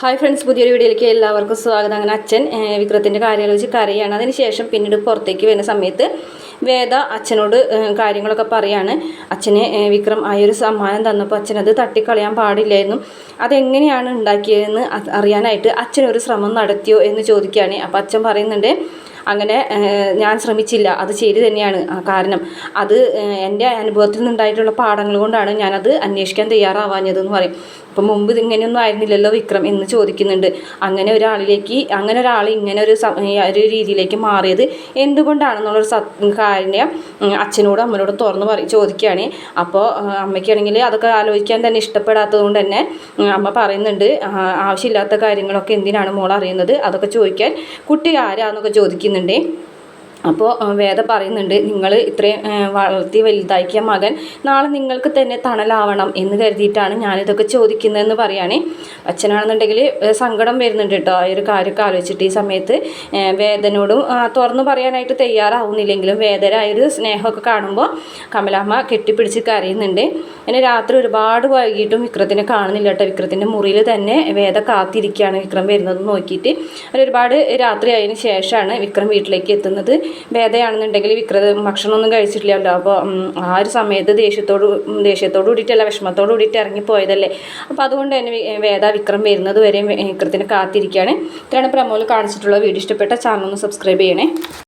Hi friends പുതിയൊരു വീഡിയോയിലേക്ക് എല്ലാവർക്കും സ്വാഗതം. അങ്ങനെ അച്ഛൻ വിക്രത്തിന്റെ കാര്യങ്ങൾ വെച്ച് കരയാണ്. അതിനുശേഷം പിന്നീട് പുറത്തേക്ക് വരുന്ന സമയത്ത് വേദ അച്ഛനോട് കാര്യങ്ങളൊക്കെ പറയാണ്. അച്ഛനെ വിക്രം ആ ഒരു സമ്മാനം തന്നപ്പോൾ അച്ഛനത് തട്ടിക്കളയാൻ പാടില്ലായിരുന്നു. അതെങ്ങനെയാണ് ഉണ്ടാക്കിയതെന്ന് അറിയാനായിട്ട് അച്ഛനൊരു ശ്രമം നടത്തിയോ എന്ന് ചോദിക്കുകയാണ്. അപ്പോൾ അച്ഛൻ പറയുന്നുണ്ട് അങ്ങനെ ഞാൻ ശ്രമിച്ചില്ല. അത് ശരി തന്നെയാണ്. കാരണം അത് എന്റെ അനുഭവത്തിൽ നിന്നുണ്ടായിട്ടുള്ള പാഠങ്ങൾ കൊണ്ടാണ് ഞാനത് അന്വേഷിക്കാൻ തയ്യാറാവാഞ്ഞതെന്ന് പറയും. അപ്പം മുമ്പ് ഇതിങ്ങനെയൊന്നും ആയിരുന്നില്ലല്ലോ വിക്രം എന്ന് ചോദിക്കുന്നുണ്ട്. അങ്ങനെ ഒരാളിലേക്ക് അങ്ങനെ ഒരാൾ ഇങ്ങനെ ഒരു ഒരു രീതിയിലേക്ക് മാറിയത് എന്തുകൊണ്ടാണെന്നുള്ളൊരു സത് കാര്യം അച്ഛനോടും അമ്മനോടും തുറന്ന് പറ ചോദിക്കുകയാണ്. അപ്പോൾ അമ്മയ്ക്കാണെങ്കിൽ അതൊക്കെ ആലോചിക്കാൻ തന്നെ ഇഷ്ടപ്പെടാത്തത് കൊണ്ട് തന്നെ അമ്മ പറയുന്നുണ്ട് ആവശ്യമില്ലാത്ത കാര്യങ്ങളൊക്കെ എന്തിനാണ് മോൾ അറിയുന്നത്? അതൊക്കെ ചോദിക്കാൻ കുട്ടി ആരാന്നൊക്കെ ചോദിക്കുന്നുണ്ട്. അപ്പോൾ വേദ പറയുന്നുണ്ട് നിങ്ങൾ ഇത്രയും വളർത്തി വലുതാക്കിയ മകൻ നാളെ നിങ്ങൾക്ക് തന്നെ തണലാവണം എന്ന് കരുതിയിട്ടാണ് ഞാനിതൊക്കെ ചോദിക്കുന്നതെന്ന് പറയുകയാണേ അച്ഛനാണെന്നുണ്ടെങ്കിൽ സങ്കടം വരുന്നുണ്ട് കേട്ടോ. ആ ഒരു കാര്യമൊക്കെ ആലോചിച്ചിട്ട് ഈ സമയത്ത് വേദനോടും തുറന്നു പറയാനായിട്ട് തയ്യാറാവുന്നില്ലെങ്കിലും വേദനായൊരു സ്നേഹമൊക്കെ കാണുമ്പോൾ കമലാമ്മ കെട്ടിപ്പിടിച്ച് കരയുന്നുണ്ട്. പിന്നെ രാത്രി ഒരുപാട് വൈകിട്ടും വിക്രത്തിനെ കാണുന്നില്ല കേട്ടോ. വിക്രത്തിന്റെ മുറിയിൽ തന്നെ വേദ കാത്തിരിക്കുകയാണ് വിക്രം വരുന്നത് നോക്കിയിട്ട്. ഒരുപാട് രാത്രി ആയതിനു ശേഷമാണ് വിക്രം വീട്ടിലേക്ക് എത്തുന്നത്. വേദയാണെന്നുണ്ടെങ്കിൽ വിക്രത് ഭക്ഷണമൊന്നും കഴിച്ചിട്ടില്ലല്ലോ. അപ്പോൾ ആ ഒരു സമയത്ത് ദേഷ്യത്തോട് ദേഷ്യത്തോട് കൂടിയിട്ടല്ല വിഷമത്തോട് കൂടിയിട്ട് ഇറങ്ങിപ്പോയതല്ലേ? അപ്പോൾ അതുകൊണ്ട് തന്നെ വേദ വിക്രം വരുന്നത് വരെ വിക്രത്തിന് കാത്തിരിക്കുകയാണ് ഇത്രയാണ് പ്രമോൽ കാണിച്ചിട്ടുള്ള വീഡിയോ. ഇഷ്ടപ്പെട്ട ചാനൽ ഒന്ന് സബ്സ്ക്രൈബ് ചെയ്യണേ.